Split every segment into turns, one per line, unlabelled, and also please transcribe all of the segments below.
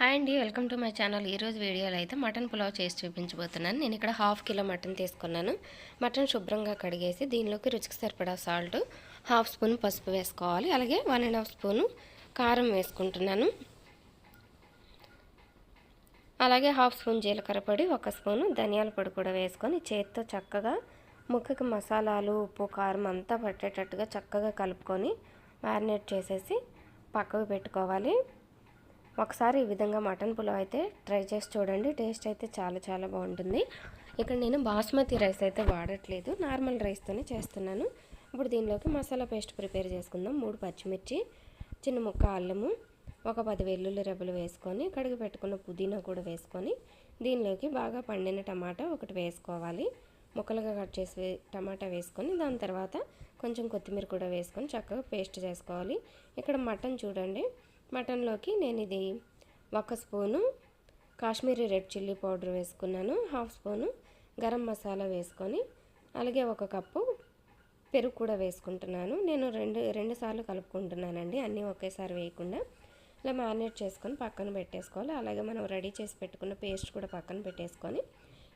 Hi అండి welcome to my channel. ఈరోజు వీడియోలో అయితే మటన్ పులావ్ చేసి చూపించబోతున్నాను. నేను ఇక్కడ హాఫ్ కిలో మటన్ తీసుకున్నాను. మటన్ శుభ్రంగా కడిగేసి దీనిలోకి రుచికి సరిపడా సాల్ట్ హాఫ్ స్పూన్ పసుపు వేసుకోవాలి. అలాగే వన్ అండ్ హాఫ్ స్పూను కారం వేసుకుంటున్నాను. అలాగే హాఫ్ స్పూన్ జీలకర్ర పొడి ఒక స్పూను ధనియాల పొడి కూడా వేసుకొని చేతితో చక్కగా ముక్కకి మసాలాలు ఉప్పు కారం అంతా పట్టేటట్టుగా చక్కగా కలుపుకొని మ్యారినేట్ చేసేసి పక్కకు పెట్టుకోవాలి. ఒకసారి ఈ విధంగా మటన్ పులావ్ అయితే ట్రై చేసి చూడండి. టేస్ట్ అయితే చాలా చాలా బాగుంటుంది. ఇక్కడ నేను బాస్మతి రైస్ అయితే వాడట్లేదు. నార్మల్ రైస్తోనే చేస్తున్నాను. ఇప్పుడు దీనిలోకి మసాలా పేస్ట్ ప్రిపేర్ చేసుకుందాం. మూడు పచ్చిమిర్చి చిన్న ముక్క అల్లము ఒక పది వెల్లుల్లి రెబ్బలు వేసుకొని కడిగి పెట్టుకున్న పుదీనా కూడా వేసుకొని దీనిలోకి బాగా పండిన టమాటా ఒకటి వేసుకోవాలి. ముక్కలుగా కట్ చేసి టమాటా వేసుకొని దాని తర్వాత కొంచెం కొత్తిమీర కూడా వేసుకొని చక్కగా పేస్ట్ చేసుకోవాలి. ఇక్కడ మటన్ చూడండి. మటన్లోకి నేను ఇది ఒక spoon Kashmiri red chilli powder వేసుకున్నాను హాఫ్ స్పూను గరం మసాలా వేసుకొని అలాగే ఒక కప్పు పెరుగు కూడా వేసుకుంటున్నాను. నేను రెండు రెండు సార్లు కలుపుకుంటున్నానండి అన్నీ ఒకేసారి వేయకుండా. ఇలా మ్యారినేట్ చేసుకొని పక్కన పెట్టేసుకోవాలి. అలాగే మనం రెడీ చేసి పెట్టుకున్న పేస్ట్ కూడా పక్కన పెట్టేసుకొని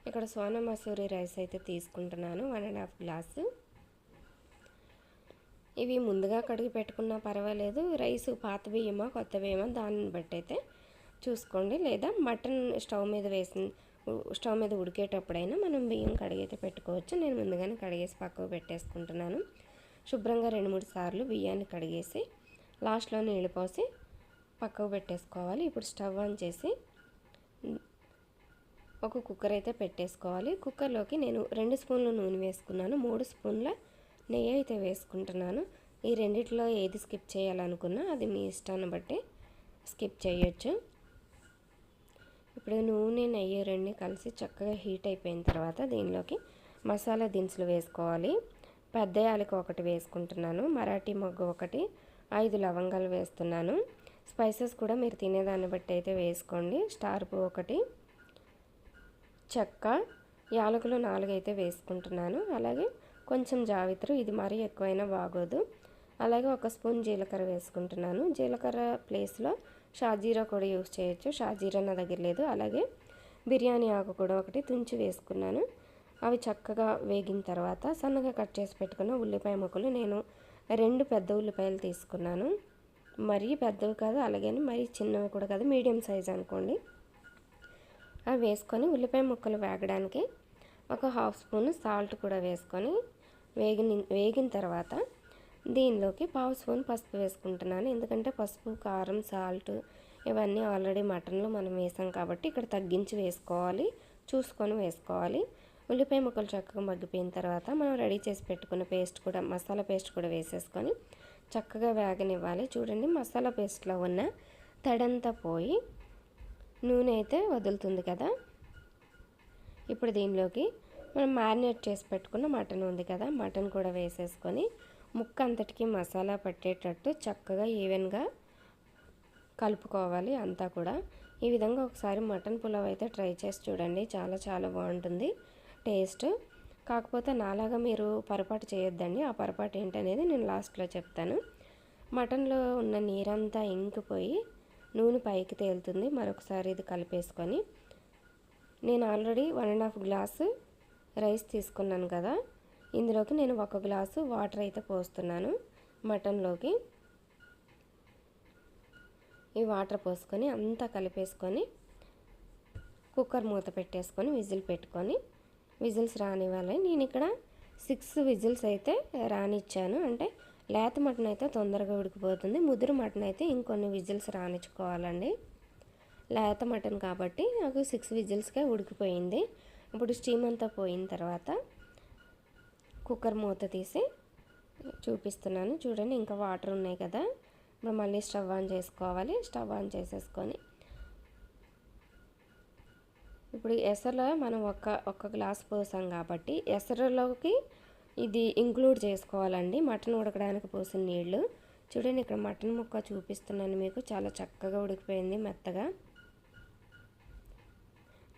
ఇక్కడ సోనా మసూరి రైస్ అయితే తీసుకుంటున్నాను వన్ అండ్ హాఫ్ గ్లాసు. ఇవి ముందుగా కడిగి పెట్టుకున్నా పర్వాలేదు. రైస్ పాత బియ్యమా కొత్త బియ్యమా దానిని బట్టి అయితే చూసుకోండి. లేదా మటన్ స్టవ్ మీద వేసిన స్టవ్ మీద ఉడికేటప్పుడైనా మనం బియ్యం కడిగైతే పెట్టుకోవచ్చు. నేను ముందుగానే కడిగేసి పక్కకు పెట్టేసుకుంటున్నాను. శుభ్రంగా రెండు మూడు సార్లు బియ్యాన్ని కడిగేసి లాస్ట్లో నీళ్ళు పోసి పక్కకు పెట్టేసుకోవాలి. ఇప్పుడు స్టవ్ ఆన్ చేసి ఒక కుక్కర్ అయితే పెట్టేసుకోవాలి. కుక్కర్లోకి నేను రెండు స్పూన్లు నూనె వేసుకున్నాను. మూడు స్పూన్ల నెయ్యి అయితే వేసుకుంటున్నాను. ఈ రెండిట్లో ఏది స్కిప్ చేయాలనుకున్నా అది మీ ఇష్టాన్ని బట్టి స్కిప్ చేయొచ్చు. ఇప్పుడు నూనె నెయ్యి రెండు కలిసి చక్కగా హీట్ అయిపోయిన తర్వాత దీనిలోకి మసాలా దినుసులు వేసుకోవాలి. పెద్ద యాలకు ఒకటి వేసుకుంటున్నాను. మరాఠీ మొగ్గు ఒకటి ఐదు లవంగాలు వేస్తున్నాను. స్పైసెస్ కూడా మీరు తినేదాన్ని బట్టి అయితే వేసుకోండి. స్టార్ పువ్వు ఒకటి చెక్క యాలకులు నాలుగు అయితే వేసుకుంటున్నాను. అలాగే కొంచెం జావిత్రి ఇది మరీ ఎక్కువైనా బాగోదు. అలాగే ఒక స్పూన్ జీలకర్ర వేసుకుంటున్నాను. జీలకర్ర ప్లేస్లో షాజీరా కూడా యూస్ చేయొచ్చు. షాజీరా నా దగ్గర లేదు. అలాగే బిర్యానీ ఆకు కూడా ఒకటి తుంచి వేసుకున్నాను. అవి చక్కగా వేగిన తర్వాత సన్నగా కట్ చేసి పెట్టుకున్న ఉల్లిపాయ ముక్కలు నేను రెండు పెద్ద ఉల్లిపాయలు తీసుకున్నాను. మరీ పెద్దవి కాదు అలాగే మరీ చిన్నవి కూడా కాదు మీడియం సైజ్ అనుకోండి. అవి వేసుకొని ఉల్లిపాయ ముక్కలు వేగడానికి ఒక హాఫ్ స్పూన్ సాల్ట్ కూడా వేసుకొని వేగిన వేగిన తర్వాత దీనిలోకి పావు స్పూన్ పసుపు వేసుకుంటున్నాను. ఎందుకంటే పసుపు కారం సాల్ట్ ఇవన్నీ ఆల్రెడీ మటన్లో మనం వేసాం కాబట్టి ఇక్కడ తగ్గించి వేసుకోవాలి చూసుకొని వేసుకోవాలి. ఉల్లిపాయ ముక్కలు చక్కగా మగ్గిపోయిన తర్వాత మనం రెడీ చేసి పెట్టుకున్న పేస్ట్ కూడా మసాలా పేస్ట్ కూడా వేసేసుకొని చక్కగా వేగనివ్వాలి. చూడండి మసాలా పేస్ట్లో ఉన్న తడంతా పోయి నూనె అయితే వదులుతుంది కదా. ఇప్పుడు దీనిలోకి మనం మ్యారినేట్ చేసి పెట్టుకున్న మటన్ ఉంది కదా మటన్ కూడా వేసేసుకొని ముక్క అంతటికి మసాలా పట్టేటట్టు చక్కగా ఈవెన్గా కలుపుకోవాలి అంతా కూడా. ఈ విధంగా ఒకసారి మటన్ పులావ్ అయితే ట్రై చేసి చూడండి చాలా చాలా బాగుంటుంది టేస్ట్. కాకపోతే నాలాగా మీరు పొరపాటు చేయొద్దండి ఆ పొరపాటు ఏంటనేది నేను లాస్ట్లో చెప్తాను. మటన్లో ఉన్న నీరంతా ఇంకిపోయి నూనె పైకి తేలుతుంది మరొకసారి ఇది కలిపేసుకొని. నేను already one and half glass rice తీసుకున్నాను కదా. ఇందులోకి నేను ఒక గ్లాసు వాటర్ అయితే పోస్తున్నాను. మటన్లోకి ఈ వాటర్ పోసుకొని అంతా కలిపేసుకొని కుక్కర్ మూత పెట్టేసుకొని విజిల్ పెట్టుకొని విజిల్స్ రానివ్వాలి. నేను ఇక్కడ సిక్స్ విజిల్స్ అయితే రానిచ్చాను. అంటే లేత మటన్ అయితే తొందరగా ఉడికిపోతుంది. ముదురు మటన్ అయితే ఇంకొన్ని విజిల్స్ రానిచ్చుకోవాలండి. లేత మటన్ కాబట్టి నాకు సిక్స్ విజిల్స్కే ఉడికిపోయింది. ఇప్పుడు స్టీమ్ అంతా పోయిన తర్వాత కుక్కర్ మూత తీసి చూపిస్తున్నాను. చూడండి ఇంకా వాటర్ ఉన్నాయి కదా. ఇప్పుడు మళ్ళీ స్టవ్ ఆన్ చేసుకోవాలి. స్టవ్ ఆన్ చేసేసుకొని ఇప్పుడు ఎసరులో మనం ఒక ఒక గ్లాస్ పోసాం కాబట్టి ఎసరులోకి ఇది ఇంక్లూడ్ చేసుకోవాలండి. మటన్ ఉడకడానికి పోసిన నీళ్ళు. చూడండి ఇక్కడ మటన్ ముక్క చూపిస్తున్నాను మీకు. చాలా చక్కగా ఉడికిపోయింది మెత్తగా.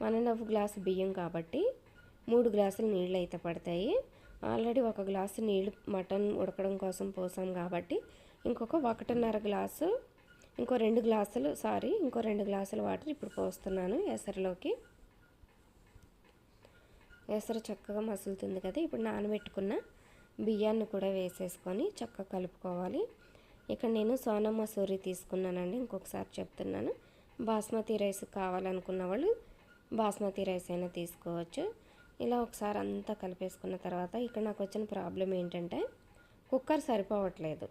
వన్ అండ్ హాఫ్ గ్లాస్ బియ్యం కాబట్టి మూడు గ్లాసులు నీళ్ళు అయితే పడతాయి. ఆల్రెడీ ఒక గ్లాసు నీళ్ళు మటన్ ఉడకడం కోసం పోసాం కాబట్టి ఇంకొక ఒకటిన్నర గ్లాసు ఇంకో రెండు గ్లాసులు సారీ ఇంకో రెండు గ్లాసుల వాటర్ ఇప్పుడు పోస్తున్నాను ఎసరులోకి. ఎసరు చక్కగా మసులుతుంది కదా ఇప్పుడు నానబెట్టుకున్న బియ్యాన్ని కూడా వేసేసుకొని చక్కగా కలుపుకోవాలి. ఇక్కడ నేను సోనా మసూరి తీసుకున్నానండి ఇంకొకసారి చెప్తున్నాను. బాస్మతి రైస్ కావాలనుకున్న వాళ్ళు బాస్మతి రైస్ అయినా తీసుకోవచ్చు. ఇలా ఒకసారి అంతా కలిపేసుకున్న తర్వాత ఇక్కడ నాకు వచ్చిన ప్రాబ్లం ఏంటంటే కుక్కర్ సరిపోవట్లేదు.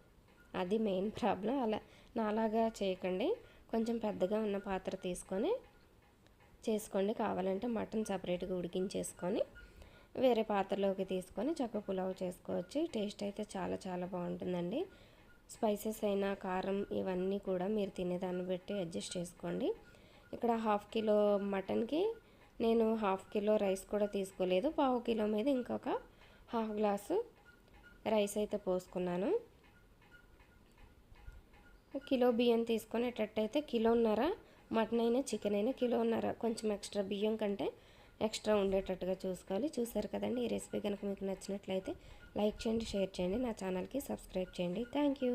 అది మెయిన్ ప్రాబ్లం. అలా నాలాగా చేయకండి. కొంచెం పెద్దగా ఉన్న పాత్ర తీసుకొని చేసుకోండి. కావాలంటే మటన్ సపరేట్గా ఉడికించేసుకొని వేరే పాత్రలోకి తీసుకొని చక్క పులావ్ చేసుకోవచ్చు. టేస్ట్ అయితే చాలా చాలా బాగుంటుందండి. స్పైసెస్ అయినా కారం ఇవన్నీ కూడా మీరు తినేదాన్ని బట్టి అడ్జస్ట్ చేసుకోండి. ఇక్కడ హాఫ్ కిలో మటన్కి నేను హాఫ్ కిలో రైస్ కూడా తీసుకోలేదు. పావు కిలో మీద ఇంకొక హాఫ్ గ్లాసు రైస్ అయితే పోసుకున్నాను. కిలో బియ్యం తీసుకునేటట్టయితే కిలోన్నర మటన్ అయినా చికెన్ అయినా కిలోన్నర కొంచెం ఎక్స్ట్రా బియ్యం కంటే ఎక్స్ట్రా ఉండేటట్టుగా చూసుకోవాలి. చూసారు కదండి ఈ రెసిపీ కనుక మీకు నచ్చినట్లయితే లైక్ చేయండి షేర్ చేయండి. నా ఛానల్కి సబ్స్క్రైబ్ చేయండి. Thank you